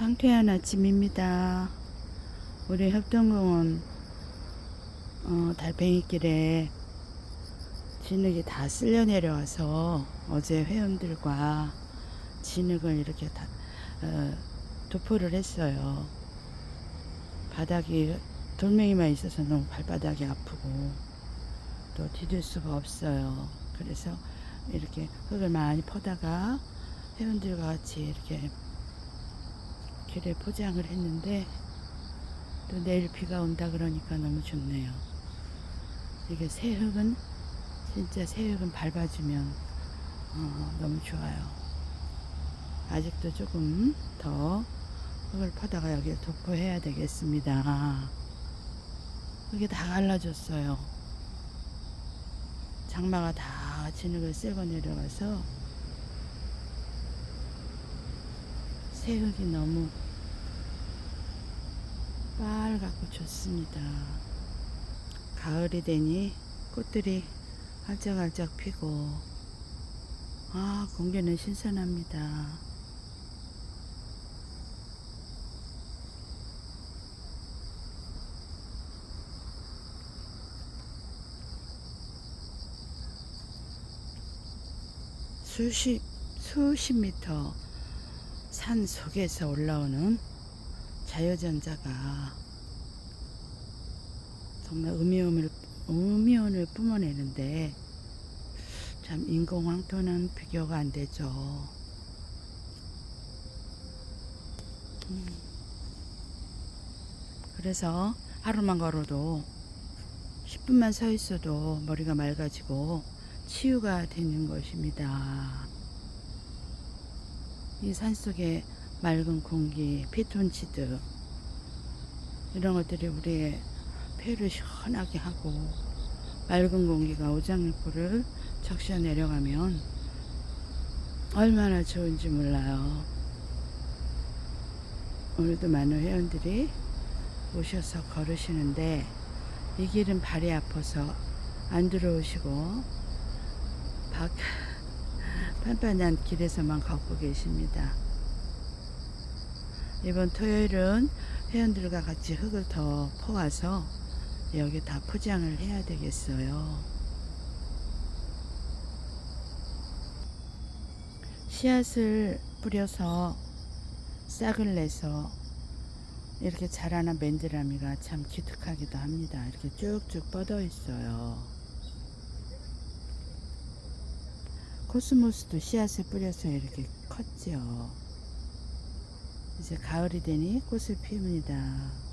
상쾌한 아침입니다. 우리 협동공원 어, 달팽이길에 진흙이 다 쓸려 내려와서 어제 회원들과 진흙을 이렇게 다 어, 도포를 했어요. 바닥이 돌멩이만 있어서 너무 발바닥이 아프고 또 디딜 수가 없어요. 그래서 이렇게 흙을 많이 퍼다가 회원들과 같이 이렇게 길에 포장을 했는데 또 내일 비가 온다 그러니까 너무 좋네요. 이게 새 흙은 진짜 새 흙은 밟아주면 어, 너무 좋아요. 아직도 조금 더 흙을 퍼다가 여기에 도포해야 되겠습니다. 흙이 다 갈라졌어요. 장마가 다 진흙을 쓸고 내려가서 새 흙이 너무 빨갛고 좋습니다. 가을이 되니 꽃들이 활짝활짝 피고 아 공기는 신선합니다. 수십 수십 미터 산 속에서 올라오는 자유전자가 정말 음이온을, 음이온을 뿜어내는데 참 인공황토는 비교가 안 되죠. 음. 그래서 하루만 걸어도 10분만 서 있어도 머리가 맑아지고 치유가 되는 것입니다. 이 산속에 맑은 공기, 피톤치드 이런 것들이 우리의 폐를 시원하게 하고 맑은 공기가 오장육부를 적셔 내려가면 얼마나 좋은지 몰라요. 오늘도 많은 회원들이 오셔서 걸으시는데 이 길은 발이 아파서 안 들어오시고 밖 판판한 길에서만 걷고 계십니다. 이번 토요일은 회원들과 같이 흙을 더 퍼와서 여기 다 포장을 해야 되겠어요. 씨앗을 뿌려서 싹을 내서 이렇게 자라난 맨드라미가 참 기특하기도 합니다. 이렇게 쭉쭉 뻗어 있어요. 코스모스도 씨앗을 뿌려서 이렇게 컸죠. 이제 가을이 되니 꽃을 피웁니다.